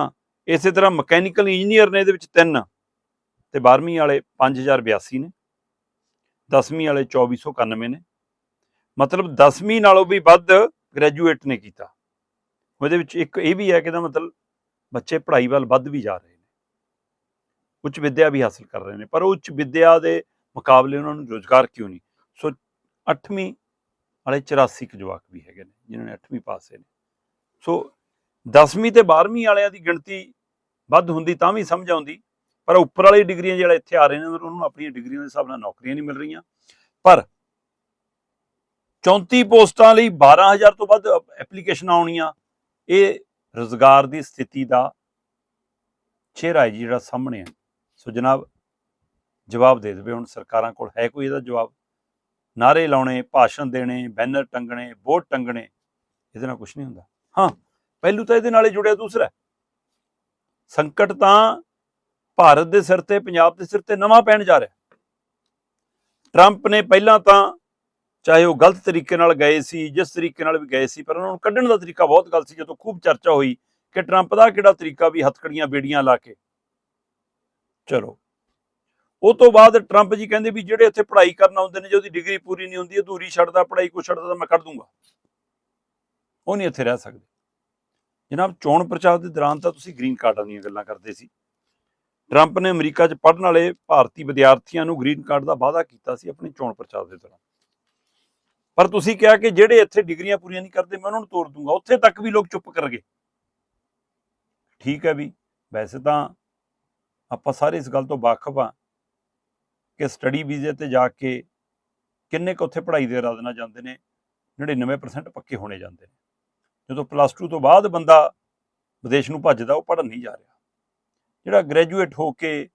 ਇਸੇ ਤਰ੍ਹਾਂ ਮਕੈਨੀਕਲ ਇੰਜੀਨੀਅਰ ਨੇ ਇਹਦੇ ਵਿੱਚ 3 ਤੇ 12ਵੀਂ ਵਾਲੇ 5082 ਨੇ 10ਵੀਂ ਵਾਲੇ 2491 ਨੇ। ਮਤਲਬ 10ਵੀਂ ਨਾਲੋਂ ਵੀ ਵੱਧ ਗ੍ਰੈਜੂਏਟ ਨੇ ਕੀਤਾ। ਉਹਦੇ ਵਿੱਚ ਇੱਕ ਇਹ ਵੀ ਹੈ ਕਿ ਇਹਦਾ ਮਤਲਬ ਬੱਚੇ ਪੜ੍ਹਾਈ ਵੱਲ ਵੱਧ ਵੀ ਜਾ ਰਹੇ ਉੱਚ ਵਿੱਦਿਆ ਵੀ ਹਾਸਲ ਕਰ ਰਹੇ ਨੇ, ਪਰ ਉੱਚ ਵਿੱਦਿਆ ਦੇ ਮੁਕਾਬਲੇ ਉਹਨਾਂ ਨੂੰ ਰੋਜ਼ਗਾਰ ਕਿਉਂ ਨਹੀਂ? ਸੋ 8ਵੀਂ ਵਾਲੇ 84 ਕੁ ਜਵਾਕ ਵੀ ਹੈਗੇ ਨੇ, ਜਿਨ੍ਹਾਂ ਨੇ 8ਵੀਂ ਪਾਸੇ ਨੇ। ਸੋ 10ਵੀਂ ਤੇ 12ਵੀਂ ਵਾਲਿਆਂ ਦੀ ਗਿਣਤੀ ਵੱਧ ਹੁੰਦੀ ਤਾਂ ਵੀ ਸਮਝ ਆਉਂਦੀ, ਪਰ ਉੱਪਰ ਵਾਲੀ ਡਿਗਰੀਆਂ ਜਿਹੜਾ ਇੱਥੇ ਆ ਰਹੇ ਨੇ, ਉਹਨਾਂ ਨੂੰ ਆਪਣੀਆਂ ਡਿਗਰੀਆਂ ਦੇ ਹਿਸਾਬ ਨਾਲ ਨੌਕਰੀਆਂ ਨਹੀਂ ਮਿਲ ਰਹੀਆਂ। ਪਰ 34 ਪੋਸਟਾਂ ਲਈ 12000 ਤੋਂ ਵੱਧ ਐਪਲੀਕੇਸ਼ਨ ਆਉਣੀਆਂ, ਇਹ ਰੋਜ਼ਗਾਰ ਦੀ ਸਥਿਤੀ ਦਾ ਚਿਹਰਾ ਹੈ ਜੀ ਜਿਹੜਾ ਸਾਹਮਣੇ ਹੈ ਸੋ ਜਨਾਬ, ਜਵਾਬ ਦੇ ਦੇਵੇ ਹੁਣ ਸਰਕਾਰਾਂ ਕੋਲ ਹੈ ਕੋਈ ਇਹਦਾ ਜਵਾਬ? ਨਾਰੇ ਲਾਉਣੇ, ਭਾਸ਼ਣ ਦੇਣੇ, ਬੈਨਰ ਟੰਗਣੇ ਬੋਰਡ ਟੰਗਣੇ, ਇਹਦੇ ਨਾਲ ਕੁਝ ਨਹੀਂ ਹੁੰਦਾ। ਹਾਂ, ਪਹਿਲੂ ਤਾਂ ਇਹਦੇ ਨਾਲ ਹੀ ਜੁੜਿਆ ਦੂਸਰਾ। ਸੰਕਟ ਤਾਂ ਭਾਰਤ ਦੇ ਸਿਰ ਤੇ, ਪੰਜਾਬ ਦੇ ਸਿਰ ਤੇ ਨਵਾਂ ਪੈਣ ਜਾ ਰਿਹਾ। ਟਰੰਪ ਨੇ ਪਹਿਲਾਂ ਤਾਂ ਚਾਹੇ ਉਹ ਗਲਤ ਤਰੀਕੇ ਨਾਲ ਗਏ ਸੀ, ਜਿਸ ਤਰੀਕੇ ਨਾਲ ਵੀ ਗਏ ਸੀ, ਪਰ ਉਹਨਾਂ ਨੂੰ ਕੱਢਣ ਦਾ ਤਰੀਕਾ ਬਹੁਤ ਗਲਤ ਸੀ, ਜਦੋਂ ਖੂਬ ਚਰਚਾ ਹੋਈ ਕਿ ਟਰੰਪ ਦਾ ਕਿਹੜਾ ਤਰੀਕਾ ਵੀ ਹੱਥਕੜੀਆਂ ਬੇੜੀਆਂ ਲਾ ਕੇ। ਚਲੋ। ਉਹ ਤੋਂ ਬਾਅਦ ਟਰੰਪ ਜੀ ਕਹਿੰਦੇ ਵੀ ਜਿਹੜੇ ਇੱਥੇ ਪੜ੍ਹਾਈ ਕਰਨ ਆਉਂਦੇ ਨੇ ਜੇ ਉਹਦੀ ਡਿਗਰੀ ਪੂਰੀ ਨਹੀਂ ਹੁੰਦੀ ਅਧੂਰੀ ਛੱਡਦਾ, ਪੜ੍ਹਾਈ ਕੋ ਛੱਡਦਾ ਤਾਂ ਮੈਂ ਕੱਢ ਦੂੰਗਾ। ਉਹ ਨਹੀਂ ਇੱਥੇ ਰਹਿ ਸਕਦੇ। ਜਨਾਬ, ਚੋਣ ਪ੍ਰਚਾਰ ਦੇ ਦੌਰਾਨ ਤਾਂ ਤੁਸੀਂ ਗ੍ਰੀਨ ਕਾਰਡਾਂ ਦੀਆਂ ਗੱਲਾਂ ਕਰਦੇ ਸੀ। ਟਰੰਪ ਨੇ ਅਮਰੀਕਾ 'ਚ ਪੜ੍ਹਨ ਵਾਲੇ ਭਾਰਤੀ ਵਿਦਿਆਰਥੀਆਂ ਨੂੰ ਗ੍ਰੀਨ ਕਾਰਡ ਦਾ ਵਾਅਦਾ ਕੀਤਾ ਸੀ ਆਪਣੇ ਚੋਣ ਪ੍ਰਚਾਰ ਦੇ ਦੌਰਾਨ। ਪਰ ਤੁਸੀਂ ਕਿਹਾ ਕਿ ਜਿਹੜੇ ਇੱਥੇ ਡਿਗਰੀਆਂ ਪੂਰੀਆਂ ਨਹੀਂ ਕਰਦੇ, ਮੈਂ ਉਹਨਾਂ ਨੂੰ ਤੋੜ ਦੂੰਗਾ। ਉੱਥੇ ਤੱਕ ਵੀ ਲੋਕ ਚੁੱਪ ਕਰ ਗਏ ਠੀਕ ਹੈ ਵੀ, ਵੈਸੇ ਤਾਂ ਆਪਾਂ ਸਾਰੇ ਇਸ ਗੱਲ ਤੋਂ ਵਾਕਿਫ ਆ ਕਿ ਸਟੱਡੀ ਵੀਜ਼ੇ ਤੇ ਜਾ ਕੇ ਕਿੰਨੇ ਕੁ ਉੱਥੇ ਪੜ੍ਹਾਈ ਦੇ ਇਰਾਦੇ ਨਾਲ ਜਾਂਦੇ ਨੇ 99% ਪੱਕੇ ਹੋਣੇ ਜਾਂਦੇ ਨੇ। ਜਦੋਂ ਪਲੱਸ 2 ਤੋਂ ਬਾਅਦ ਬੰਦਾ ਵਿਦੇਸ਼ ਨੂੰ ਭੱਜਦਾ, ਉਹ ਪੜ੍ਹਨ ਨਹੀਂ ਜਾ ਰਿਹਾ। ਜਿਹੜਾ ਗ੍ਰੈਜੂਏਟ ਹੋ ਕੇ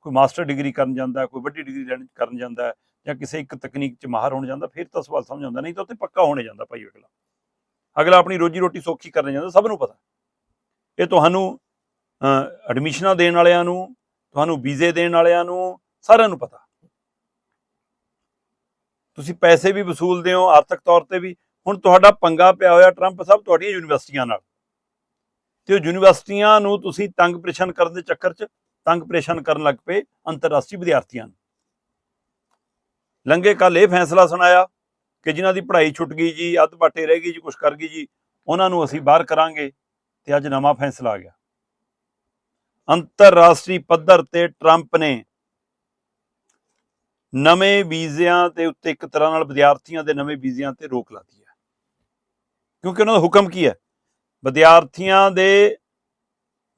ਕੋਈ ਮਾਸਟਰ ਡਿਗਰੀ ਕਰਨ ਜਾਂਦਾ, ਕੋਈ ਵੱਡੀ ਡਿਗਰੀ ਲੈਣ ਕਰਨ ਜਾਂਦਾ, ਜਾਂ ਕਿਸੇ ਇੱਕ ਤਕਨੀਕ 'ਚ ਮਾਹਰ ਹੋਣ ਜਾਂਦਾ, ਫਿਰ ਤਾਂ ਸਵਾਲ ਸਮਝ ਆਉਂਦਾ, ਨਹੀਂ ਤਾਂ ਉੱਥੇ ਪੱਕਾ ਹੋਣੇ ਜਾਂਦਾ ਭਾਈ ਅਗਲਾ। ਅਗਲਾ ਆਪਣੀ ਰੋਜੀ ਰੋਟੀ ਸੌਖੀ ਕਰਨ ਜਾਂਦਾ, ਸਭ ਨੂੰ ਪਤਾ। ਇਹ ਤੁਹਾਨੂੰ ਐਡਮਿਸ਼ਨਾਂ ਦੇਣ ਵਾਲਿਆਂ ਨੂੰ, ਤੁਹਾਨੂੰ ਵੀਜ਼ੇ ਦੇਣ ਵਾਲਿਆਂ ਨੂੰ, ਸਾਰਿਆਂ ਨੂੰ ਪਤਾ। ਤੁਸੀਂ ਪੈਸੇ ਵੀ ਵਸੂਲਦੇ ਹੋ ਆਰਥਿਕ ਤੌਰ ਤੇ ਵੀ। ਹੁਣ ਤੁਹਾਡਾ ਪੰਗਾ ਪਿਆ ਹੋਇਆ ਟਰੰਪ ਸਾਹਿਬ ਤੁਹਾਡੀਆਂ ਯੂਨੀਵਰਸਿਟੀਆਂ ਨਾਲ। ਤੇ ਉਹ ਯੂਨੀਵਰਸਿਟੀਆਂ ਨੂੰ ਤੁਸੀਂ ਤੰਗ ਪ੍ਰੇਸ਼ਾਨ ਕਰਨ ਦੇ ਚੱਕਰ 'ਚ ਤੰਗ ਪ੍ਰੇਸ਼ਾਨ ਕਰਨ ਲੱਗ ਪਏ ਅੰਤਰਰਾਸ਼ਟਰੀ ਵਿਦਿਆਰਥੀਆਂ ਨੂੰ। ਲੰਗੇ ਕੱਲ ਇਹ ਫੈਸਲਾ ਸੁਣਾਇਆ ਕਿ ਜਿਨ੍ਹਾਂ ਦੀ ਪੜ੍ਹਾਈ ਛੁੱਟ ਗਈ ਜੀ, ਅੱਧ ਬਾਟੇ ਰਹਿ ਗਈ ਜੀ ਕੁਝ ਕਰ ਗਈ ਜੀ, ਉਹਨਾਂ ਨੂੰ ਅਸੀਂ ਬਾਹਰ ਕਰਾਂਗੇ ਤੇ ਅੱਜ ਨਵਾਂ ਫੈਸਲਾ ਆ ਗਿਆ। ਅੰਤਰਰਾਸ਼ਟਰੀ ਪੱਧਰ ਤੇ ਟਰੰਪ ਨੇ ਨਵੇਂ ਵੀਜ਼ਿਆਂ ਦੇ ਉੱਤੇ ਇੱਕ ਤਰ੍ਹਾਂ ਨਾਲ ਵਿਦਿਆਰਥੀਆਂ ਦੇ ਨਵੇਂ ਵੀਜ਼ਿਆਂ ਤੇ ਰੋਕ ਲਾਤੀ ਹੈ। ਕਿਉਂਕਿ ਉਹਨਾਂ ਦਾ ਹੁਕਮ ਕੀ ਹੈ? ਵਿਦਿਆਰਥੀਆਂ ਦੇ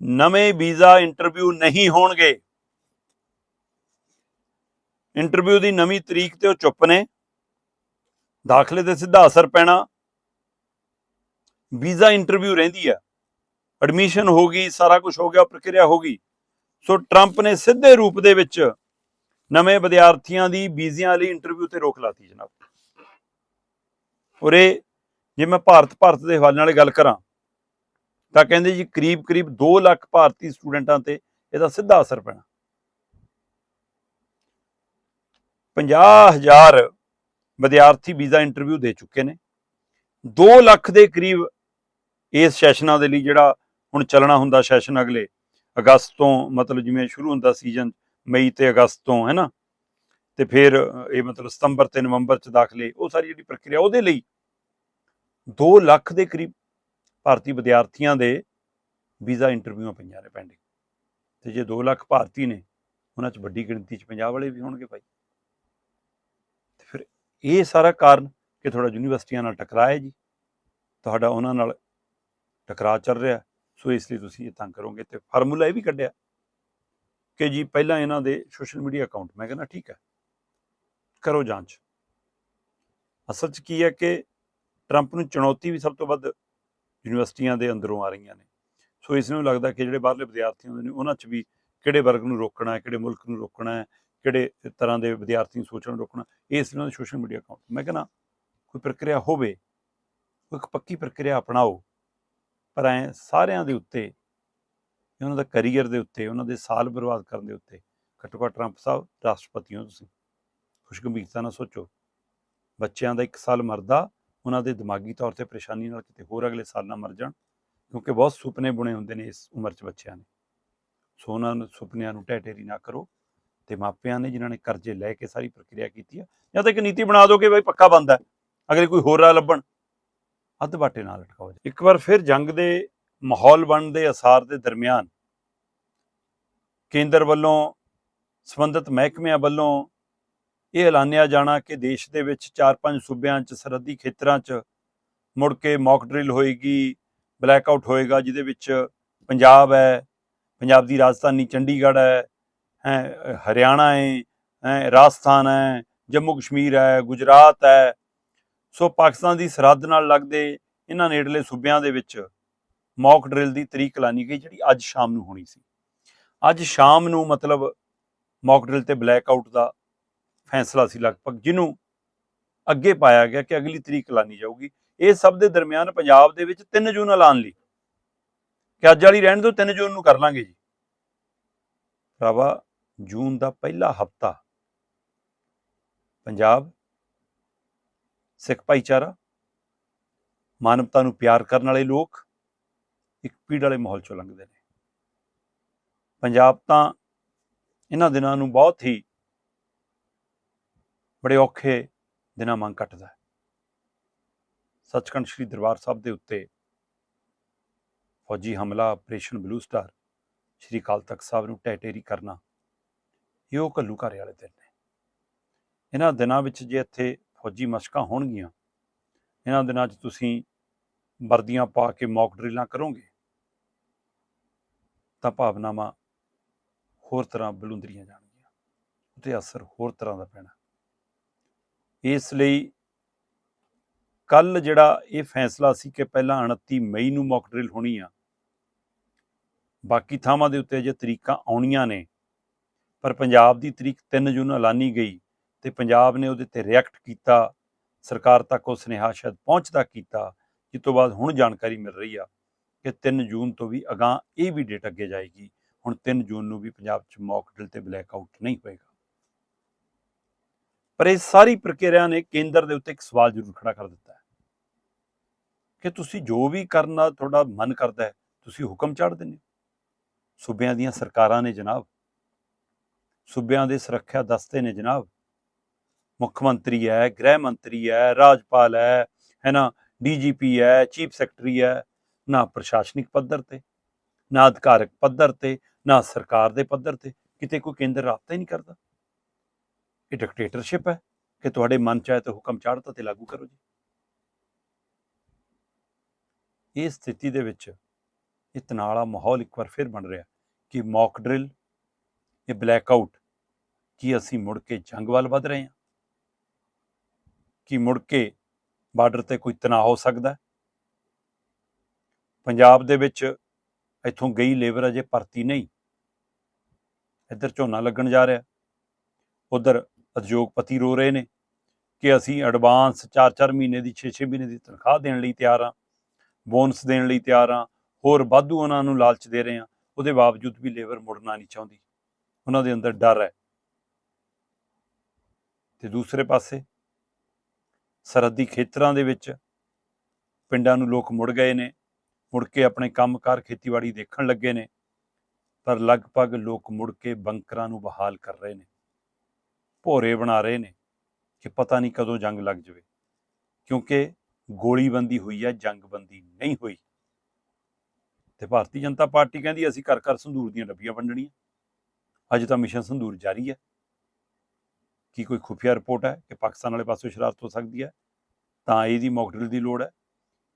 ਨਵੇਂ ਵੀਜ਼ਾ ਇੰਟਰਵਿਊ ਨਹੀਂ ਹੋਣਗੇ। ਇੰਟਰਵਿਊ ਦੀ ਨਵੀਂ ਤਰੀਕ ਤੇ ਉਹ ਚੁੱਪ ਨੇ। ਦਾਖਲੇ ਤੇ ਸਿੱਧਾ ਅਸਰ ਪੈਣਾ। ਵੀਜ਼ਾ ਇੰਟਰਵਿਊ ਰਹਿੰਦੀ ਆ ਐਡਮਿਸ਼ਨ ਹੋ ਗਈ, ਸਾਰਾ ਕੁਝ ਹੋ ਗਿਆ, ਪ੍ਰਕਿਰਿਆ ਹੋ ਗਈ। ਸੋ ਟਰੰਪ ਨੇ ਸਿੱਧੇ ਰੂਪ ਦੇ ਵਿੱਚ ਨਵੇਂ ਵਿਦਿਆਰਥੀਆਂ ਦੀ ਵੀਜ਼ਿਆਂ ਲਈ ਇੰਟਰਵਿਊ ਤੇ ਰੋਕ ਲਾਤੀ ਜਨਾਬ। ਉਰੇ ਜੇ ਮੈਂ ਭਾਰਤ ਭਾਰਤ ਦੇ ਹਵਾਲੇ ਨਾਲ ਗੱਲ ਕਰਾਂ, ਤਾਂ ਕਹਿੰਦੇ ਜੀ ਕਰੀਬ ਕਰੀਬ 2 ਲੱਖ ਭਾਰਤੀ ਸਟੂਡੈਂਟਾਂ ਤੇ ਇਹਦਾ ਸਿੱਧਾ ਅਸਰ ਪੈਣਾ। 50000 ਵਿਦਿਆਰਥੀ ਵੀਜ਼ਾ ਇੰਟਰਵਿਊ ਦੇ ਚੁੱਕੇ ਨੇ। 2 ਲੱਖ ਦੇ ਕਰੀਬ ਇਸ ਸੈਸ਼ਨਾਂ ਦੇ ਲਈ ਜਿਹੜਾ ਹੁਣ ਚੱਲਣਾ ਹੁੰਦਾ ਸੈਸ਼ਨ ਅਗਲੇ, ਅਗਸਤ ਤੋਂ ਮਤਲਬ ਜਿਵੇਂ ਸ਼ੁਰੂ ਹੁੰਦਾ ਸੀਜ਼ਨ ਮਈ ਤੇ ਅਗਸਤ ਤੋਂ, ਹੈ ਨਾ? ਤੇ ਫਿਰ ਇਹ ਮਤਲਬ ਸਤੰਬਰ ਤੇ ਨਵੰਬਰ ਚ ਦਾਖਲੇ, ਉਹ ਸਾਰੀ ਜਿਹੜੀ ਪ੍ਰਕਿਰਿਆ ਉਹਦੇ ਲਈ। 2 ਲੱਖ ਦੇ ਕਰੀਬ ਭਾਰਤੀ ਵਿਦਿਆਰਥੀਆਂ ਦੇ ਵੀਜ਼ਾ ਇੰਟਰਵਿਊਆਂ ਪਈਆਂ ਨੇ ਪੈਂਡਿੰਗ ਤੇ ਜੇ 2 ਲੱਖ ਭਾਰਤੀ ਨੇ, ਉਹਨਾਂ ਚ ਵੱਡੀ ਗਿਣਤੀ ਚ ਪੰਜਾਬ ਵਾਲੇ ਵੀ ਹੋਣਗੇ ਭਾਈ। ਤੇ ਫਿਰ ਇਹ ਸਾਰਾ ਕਾਰਨ ਕਿ ਥੋੜਾ ਯੂਨੀਵਰਸਿਟੀਆਂ ਨਾਲ ਟਕਰਾਇਆ ਜੀ। ਤੁਹਾਡਾ ਉਹਨਾਂ ਨਾਲ ਟਕਰਾਅ ਚੱਲ ਰਿਹਾ। ਸੋ ਇਸ ਲਈ ਤੁਸੀਂ ਇਹ ਤੰਗ ਕਰੋਗੇ ਤੇ ਫਾਰਮੂਲਾ ਇਹ ਵੀ ਕੱਢਿਆ ਕਿ ਜੀ ਪਹਿਲਾਂ ਇਹਨਾਂ ਦੇ ਸੋਸ਼ਲ ਮੀਡੀਆ ਅਕਾਊਂਟ, ਮੈਂ ਕਹਿੰਦਾ ਠੀਕ ਹੈ, ਕਰੋ ਜਾਂਚ। ਅਸਲ 'ਚ ਕੀ ਹੈ ਕਿ ਟਰੰਪ ਨੂੰ ਚੁਣੌਤੀ ਵੀ ਸਭ ਤੋਂ ਵੱਧ ਯੂਨੀਵਰਸਿਟੀਆਂ ਦੇ ਅੰਦਰੋਂ ਆ ਰਹੀਆਂ ਨੇ। ਸੋ ਇਸ ਨੂੰ ਲੱਗਦਾ ਕਿ ਜਿਹੜੇ ਬਾਹਰਲੇ ਵਿਦਿਆਰਥੀ ਹੁੰਦੇ ਨੇ, ਉਹਨਾਂ 'ਚ ਵੀ ਕਿਹੜੇ ਵਰਗ ਨੂੰ ਰੋਕਣਾ ਹੈ, ਕਿਹੜੇ ਮੁਲਕ ਨੂੰ ਰੋਕਣਾ ਹੈ, ਕਿਹੜੇ ਤਰ੍ਹਾਂ ਦੇ ਵਿਦਿਆਰਥੀ ਨੂੰ ਸੋਚਣ ਨੂੰ ਰੋਕਣਾ ਇਸ ਲਈ ਉਹਨਾਂ ਦੇ ਸੋਸ਼ਲ ਮੀਡੀਆ ਅਕਾਊਂਟ। ਮੈਂ ਕਹਿੰਦਾ ਕੋਈ ਪ੍ਰਕਿਰਿਆ ਹੋਵੇ, ਕੋਈ ਇੱਕ ਪੱਕੀ ਪ੍ਰਕਿਰਿਆ ਅਪਣਾਓ ਪਰ ਐ ਸਾਰਿਆਂ ਦੇ ਉੱਤੇ ਉਹਨਾਂ ਦਾ ਕੈਰੀਅਰ ਦੇ ਉੱਤੇ, ਉਹਨਾਂ ਦੇ ਸਾਲ ਬਰਬਾਦ ਕਰਨ ਦੇ ਉੱਤੇ ਘੱਟੋ ਘੱਟ ਟਰੰਪ ਸਾਹਿਬ ਰਾਸ਼ਟਰਪਤੀ ਹੋ ਤੁਸੀਂ। ਖੁਸ਼ਗੰਭੀਰਤਾ ਨਾਲ ਸੋਚੋ। ਬੱਚਿਆਂ ਦਾ ਇੱਕ ਸਾਲ ਮਰਦਾ, ਉਹਨਾਂ ਦੇ ਦਿਮਾਗੀ ਤੌਰ ਤੇ ਪਰੇਸ਼ਾਨੀ ਨਾਲ ਕਿਤੇ ਹੋਰ ਅਗਲੇ ਸਾਲ ਨਾ ਮਰ ਜਾਣ, ਕਿਉਂਕਿ ਬਹੁਤ ਸੁਪਨੇ ਬੁਣੇ ਹੁੰਦੇ ਨੇ ਇਸ ਉਮਰ 'ਚ ਬੱਚਿਆਂ ਨੇ ਸੋ ਉਹਨਾਂ ਨੂੰ ਸੁਪਨਿਆਂ ਨੂੰ ਢਹਿ ਨਾ ਕਰੋ ਤੇ ਮਾਪਿਆਂ ਨੇ ਜਿਨ੍ਹਾਂ ਨੇ ਕਰਜ਼ੇ ਲੈ ਕੇ ਸਾਰੀ ਪ੍ਰਕਿਰਿਆ ਕੀਤੀ ਆ, ਜਾਂ ਤਾਂ ਇੱਕ ਨੀਤੀ ਬਣਾ ਦਿਓ ਕਿ ਬਈ ਪੱਕਾ ਬੰਦ ਹੈ, ਅਗਲੇ ਕੋਈ ਹੋਰ ਰਾਹ ਲੱਭਣ। ਅੱਧ ਬਾਟੇ ਨਾਲ ਲਟਕਾਓ ਇੱਕ ਵਾਰ ਫਿਰ ਜੰਗ ਦੇ ਮਾਹੌਲ ਬਣਨ ਦੇ ਅਸਾਰ ਦੇ ਦਰਮਿਆਨ ਕੇਂਦਰ ਵੱਲੋਂ ਸੰਬੰਧਿਤ ਮਹਿਕਮਿਆਂ ਵੱਲੋਂ ਇਹ ਐਲਾਨਿਆ ਜਾਣਾ ਕਿ ਦੇਸ਼ ਦੇ ਵਿੱਚ 4-5 ਸੂਬਿਆਂ 'ਚ, ਸਰਹੱਦੀ ਖੇਤਰਾਂ 'ਚ ਮੁੜ ਕੇ ਮੌਕ ਡਰਿਲ ਹੋਏਗੀ ਬਲੈਕਆਊਟ ਹੋਏਗਾ, ਜਿਹਦੇ ਵਿੱਚ ਪੰਜਾਬ ਹੈ, ਪੰਜਾਬ ਦੀ ਰਾਜਧਾਨੀ ਚੰਡੀਗੜ੍ਹ ਹੈ ਹੈ ਹਰਿਆਣਾ ਹੈ ਹੈ, ਰਾਜਸਥਾਨ ਹੈ ਜੰਮੂ ਕਸ਼ਮੀਰ ਹੈ, ਗੁਜਰਾਤ ਹੈ ਸੋ ਪਾਕਿਸਤਾਨ ਦੀ ਸਰਹੱਦ ਨਾਲ ਲੱਗਦੇ ਇਹਨਾਂ ਨੇੜਲੇ ਸੂਬਿਆਂ ਦੇ ਵਿੱਚ ਮੌਕ ਡਰਿਲ ਦੀ ਤਰੀਕ ਐਲਾਨੀ ਗਈ, ਜਿਹੜੀ ਅੱਜ ਸ਼ਾਮ ਨੂੰ ਹੋਣੀ ਸੀ। ਅੱਜ ਸ਼ਾਮ ਨੂੰ ਮਤਲਬ ਮੌਕ ਡਰਿਲ ਤੇ ਬਲੈਕਆਊਟ ਦਾ ਫੈਸਲਾ ਸੀ ਲਗਭਗ, ਜਿਹਨੂੰ ਅੱਗੇ ਪਾਇਆ ਗਿਆ ਕਿ ਅਗਲੀ ਤਰੀਕ ਐਲਾਨੀ ਜਾਊਗੀ। ਇਹ ਸਭ ਦੇ ਦਰਮਿਆਨ ਪੰਜਾਬ ਦੇ ਵਿੱਚ 3 ਜੂਨ ਐਲਾਨ ਲਈ। ਕਿ ਅੱਜ ਵਾਲੀ ਰਹਿਣ ਦਿਓ 3 ਜੂਨ ਨੂੰ ਕਰ ਲਾਂਗੇ ਜੀ। ਭਰਾਵਾ, ਜੂਨ ਦਾ ਪਹਿਲਾ ਹਫਤਾ ਪੰਜਾਬ ਸਿੱਖ ਭਾਈਚਾਰਾ, ਮਾਨਵਤਾ ਨੂੰ ਪਿਆਰ ਕਰਨ ਵਾਲੇ ਲੋਕ ਇੱਕ ਪੀੜ ਵਾਲੇ ਮਾਹੌਲ ਚੋਂ ਲੰਘਦੇ ਨੇ। ਪੰਜਾਬ ਤਾਂ ਇਹਨਾਂ ਦਿਨਾਂ ਨੂੰ ਬਹੁਤ ਹੀ ਬੜੇ ਔਖੇ ਦਿਨਾਂ ਮੰਗ ਕੱਟਦਾ ਹੈ। ਸੱਚਖੰਡ ਸ੍ਰੀ ਦਰਬਾਰ ਸਾਹਿਬ ਦੇ ਉੱਤੇ ਫੌਜੀ ਹਮਲਾ, operation blue star, Sri Akal Takht Sahib ਨੂੰ ਟੈਟੇਰੀ ਕਰਨਾ, ਇਹ ਉਹ ਕੱਲੂ ਘਰੇ ਵਾਲੇ ਦਿਨ ਨੇ। ਇਹਨਾਂ ਦਿਨਾਂ ਵਿੱਚ ਜੇ ਇੱਥੇ ਫੌਜੀ ਮਸ਼ਕਾਂ ਹੋਣਗੀਆਂ। ਇਹਨਾਂ ਦਿਨਾਂ 'ਚ ਤੁਸੀਂ ਵਰਦੀਆਂ ਪਾ ਕੇ ਮੌਕ ਡਰਿਲਾਂ ਕਰੋਗੇ। ਤਾਂ ਭਾਵਨਾਵਾਂ ਹੋਰ ਤਰ੍ਹਾਂ ਬਲੁੰਦਰੀਆਂ ਜਾਣਗੀਆਂ। ਉਤੇ ਅਸਰ ਹੋਰ ਤਰ੍ਹਾਂ ਦਾ ਪੈਣਾ। ਇਸ ਲਈ ਕੱਲ ਜਿਹੜਾ ਇਹ ਫੈਸਲਾ ਸੀ ਕਿ ਪਹਿਲਾਂ 29 ਮਈ ਨੂੰ ਮੌਕ ਡਰਿਲ ਹੋਣੀ ਆ, ਬਾਕੀ ਥਾਵਾਂ ਦੇ ਉੱਤੇ ਜੇ ਤਰੀਕਾਂ ਆਉਣੀਆਂ ਨੇ, ਪਰ ਪੰਜਾਬ ਦੀ ਤਰੀਕ 3 ਜੂਨ ਐਲਾਨੀ ਗਈ। ਤੇ ਪੰਜਾਬ ਨੇ ਉਹਦੇ ਤੇ ਰਿਐਕਟ ਕੀਤਾ, ਸਰਕਾਰ ਤੱਕ ਉਹ ਸੁਨੇਹਾ ਸ਼ਾਇਦ ਪਹੁੰਚਦਾ ਕੀਤਾ, ਜਿਸ ਤੋਂ ਬਾਅਦ ਹੁਣ ਜਾਣਕਾਰੀ ਮਿਲ ਰਹੀ ਆ ਕਿ 3 ਜੂਨ ਤੋਂ ਵੀ ਅਗਾਹ ਇਹ ਵੀ ਡੇਟ ਅੱਗੇ ਜਾਏਗੀ, ਹੁਣ 3 ਜੂਨ ਨੂੰ ਵੀ ਪੰਜਾਬ 'ਚ ਮੌਕ ਡਰਿਲ ਤੇ ਬਲੈਕਆਊਟ ਨਹੀਂ ਹੋਏਗਾ। ਪਰ ਇਹ ਸਾਰੀ ਪ੍ਰਕਿਰਿਆ ਨੇ ਕੇਂਦਰ ਦੇ ਉੱਤੇ ਇੱਕ ਸਵਾਲ ਜ਼ਰੂਰ ਖੜਾ ਕਰ ਦਿੱਤਾ ਹੈ। ਕਿ ਤੁਸੀਂ ਜੋ ਵੀ ਕਰਨਾ ਤੁਹਾਡਾ ਮਨ ਕਰਦਾ ਹੈ, ਤੁਸੀਂ ਹੁਕਮ ਚਾੜ ਦਿੰਦੇ ਹੋ? ਸੂਬਿਆਂ ਦੀਆਂ ਸਰਕਾਰਾਂ ਨੇ ਜਨਾਬ, ਸੂਬਿਆਂ ਦੇ ਸੁਰੱਖਿਆ ਦਸਤੇ ਨੇ ਜਨਾਬ ਮੁੱਖ ਮੰਤਰੀ ਹੈ, ਗ੍ਰਹਿ ਮੰਤਰੀ ਹੈ, ਰਾਜਪਾਲ ਹੈ ਹੈ ਨਾ ਡੀਜੀਪੀ ਹੈ, ਚੀਫ ਸੈਕਟਰੀ ਹੈ, ਨਾ ਪ੍ਰਸ਼ਾਸਨਿਕ ਪੱਧਰ ਤੇ, ਨਾ ਅਧਿਕਾਰਕ ਪੱਧਰ ਤੇ, ਨਾ ਸਰਕਾਰ ਦੇ ਪੱਧਰ ਤੇ, ਕਿਤੇ ਕੋਈ ਕੇਂਦਰ ਰਾਬਤਾ ਹੀ ਨਹੀਂ ਕਰਦਾ। ਇਹ ਡਿਕਟੇਟਰਸ਼ਿਪ ਹੈ ਕਿ ਤੁਹਾਡੇ ਮਨ ਚ ਆਏ ਤਾਂ ਹੁਕਮ ਚਾੜਤਾ ਤੇ ਲਾਗੂ ਕਰੋ ਜੀ। ਇਹ ਸਥਿਤੀ ਦੇ ਵਿੱਚ ਇਹ ਤਣਾਅ ਵਾਲਾ ਮਾਹੌਲ ਇੱਕ ਵਾਰ ਫਿਰ ਬਣ ਰਿਹਾ ਕਿ ਮੌਕ ਡਰਿਲ ਇਹ ਬਲੈਕਆਊਟ ਕੀ ਅਸੀਂ ਮੁੜ ਕੇ ਜੰਗ ਵੱਲ ਵਧ ਰਹੇ ਹਾਂ? ਕੀ ਮੁੜ ਕੇ ਬਾਰਡਰ ਤੇ ਕੋਈ ਤਣਾਅ ਹੋ ਸਕਦਾ ਪੰਜਾਬ ਦੇ ਵਿੱਚ ਇੱਥੋਂ ਗਈ ਲੇਬਰ ਅਜੇ ਭਰਤੀ ਨਹੀਂ। ਇੱਧਰ ਝੋਨਾ ਲੱਗਣ ਜਾ ਰਿਹਾ। ਉਧਰ ਉਦਯੋਗਪਤੀ ਰੋ ਰਹੇ ਨੇ ਕਿ ਅਸੀਂ ਐਡਵਾਂਸ 4-4 ਮਹੀਨੇ ਦੀ 6-6 ਮਹੀਨੇ ਦੀ ਤਨਖਾਹ ਦੇਣ ਲਈ ਤਿਆਰ ਹਾਂ ਬੋਨਸ ਦੇਣ ਲਈ ਤਿਆਰ ਹਾਂ, ਹੋਰ ਵਾਧੂ ਉਹਨਾਂ ਨੂੰ ਲਾਲਚ ਦੇ ਰਹੇ ਹਾਂ। ਉਹਦੇ ਬਾਵਜੂਦ ਵੀ ਲੇਬਰ ਮੁੜਨਾ ਨਹੀਂ ਚਾਹੁੰਦੀ। ਉਹਨਾਂ ਦੇ ਅੰਦਰ ਡਰ ਹੈ। ਤੇ ਦੂਸਰੇ ਪਾਸੇ ਸਰਹੱਦੀ ਖੇਤਰਾਂ ਦੇ ਵਿੱਚ ਪਿੰਡਾਂ ਨੂੰ ਲੋਕ ਮੁੜ ਗਏ ਨੇ, ਮੁੜ ਕੇ ਆਪਣੇ ਕੰਮਕਾਰ ਖੇਤੀਬਾੜੀ ਦੇਖਣ ਲੱਗੇ ਨੇ, ਪਰ ਲਗਭਗ ਲੋਕ ਮੁੜ ਕੇ ਬੰਕਰਾਂ ਨੂੰ ਬਹਾਲ ਕਰ ਰਹੇ ਨੇ, ਭੋਰੇ ਬਣਾ ਰਹੇ ਨੇ ਕਿ ਪਤਾ ਨਹੀਂ ਕਦੋਂ ਜੰਗ ਲੱਗ ਜਾਵੇ, ਕਿਉਂਕਿ ਗੋਲੀਬੰਦੀ ਹੋਈ ਹੈ ਜੰਗਬੰਦੀ ਨਹੀਂ ਹੋਈ। ਤੇ ਭਾਰਤੀ ਜਨਤਾ ਪਾਰਟੀ ਕਹਿੰਦੀ, ਅਸੀਂ ਘਰ ਘਰ ਸੰਧੂਰ ਦੀਆਂ ਡੱਬੀਆਂ ਵੰਡਣੀਆਂ, ਅੱਜ ਤਾਂ ਮਿਸ਼ਨ ਸੰਧੂਰ ਜਾਰੀ ਹੈ ਕੀ ਕੋਈ ਖੁਫੀਆ ਰਿਪੋਰਟ ਹੈ ਕਿ ਪਾਕਿਸਤਾਨ ਵਾਲੇ ਪਾਸੋਂ ਸ਼ਰਾਰਤ ਹੋ ਸਕਦੀ ਹੈ? ਤਾਂ ਇਹਦੀ ਮੌਕਡਰਿਲ ਦੀ ਲੋੜ ਹੈ।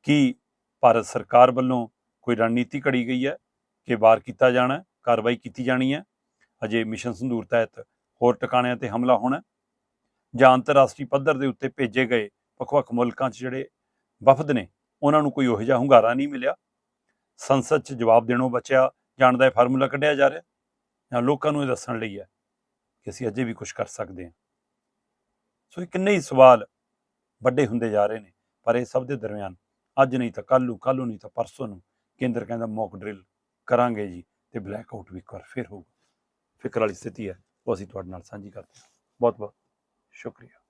ਕੀ ਭਾਰਤ ਸਰਕਾਰ ਵੱਲੋਂ ਕੋਈ ਰਣਨੀਤੀ ਘੜੀ ਗਈ ਹੈ ਕਿ ਵਾਰ ਕੀਤਾ ਜਾਣਾ ਕਾਰਵਾਈ ਕੀਤੀ ਜਾਣੀ ਹੈ? ਅਜੇ ਮਿਸ਼ਨ ਸੰਧੂਰ ਤਹਿਤ ਹੋਰ ਟਿਕਾਣਿਆਂ ਤੇ ਹਮਲਾ ਹੋਣਾ ਜਾਂ ਅੰਤਰਰਾਸ਼ਟਰੀ ਪੱਧਰ ਦੇ ਉੱਤੇ ਭੇਜੇ ਗਏ ਵੱਖ-ਵੱਖ ਮੁਲਕਾਂ 'ਚ ਜਿਹੜੇ ਵਫਦ ਨੇ, ਉਹਨਾਂ ਨੂੰ ਕੋਈ ਉਹੋ ਜਿਹਾ ਹੁੰਗਾਰਾ ਨਹੀਂ ਮਿਲਿਆ? ਸੰਸਦ 'ਚ ਜਵਾਬ ਦੇਣੋਂ ਬਚਿਆ ਜਾਣ ਦਾ ਇਹ ਫਾਰਮੂਲਾ ਕੱਢਿਆ ਜਾ ਰਿਹਾ ਜਾਂ ਲੋਕਾਂ ਨੂੰ ਇਹ ਦੱਸਣ ਲਈ ਹੈ ਕਿ ਅਸੀਂ ਅਜੇ ਵੀ ਕੁਝ ਕਰ ਸਕਦੇ ਹਾਂ? ਸੋ ਇਹ ਕਿੰਨੇ ਹੀ ਸਵਾਲ ਵੱਡੇ ਹੁੰਦੇ ਜਾ ਰਹੇ ਨੇ, ਪਰ ਇਹ ਸਭ ਦੇ ਦਰਮਿਆਨ ਅੱਜ ਨਹੀਂ ਤਾਂ ਕੱਲ੍ਹ ਨੂੰ ਕੱਲ੍ਹ ਨੂੰ ਨਹੀਂ ਤਾਂ ਪਰਸੋਂ ਨੂੰ ਕੇਂਦਰ ਕਹਿੰਦਾ ਮੌਕ ਡਰਿਲ ਕਰਾਂਗੇ ਜੀ ਤੇ ਬਲੈਕ ਆਊਟ ਵੀ ਇੱਕ ਵਾਰ ਫਿਰ ਹੋਊਗਾ। ਫਿਕਰ ਵਾਲੀ ਸਥਿਤੀ ਹੈ, ਉਹ ਅਸੀਂ ਤੁਹਾਡੇ ਨਾਲ ਸਾਂਝੀ ਕਰਦੇ ਹਾਂ। ਬਹੁਤ ਬਹੁਤ ਸ਼ੁਕਰੀਆ।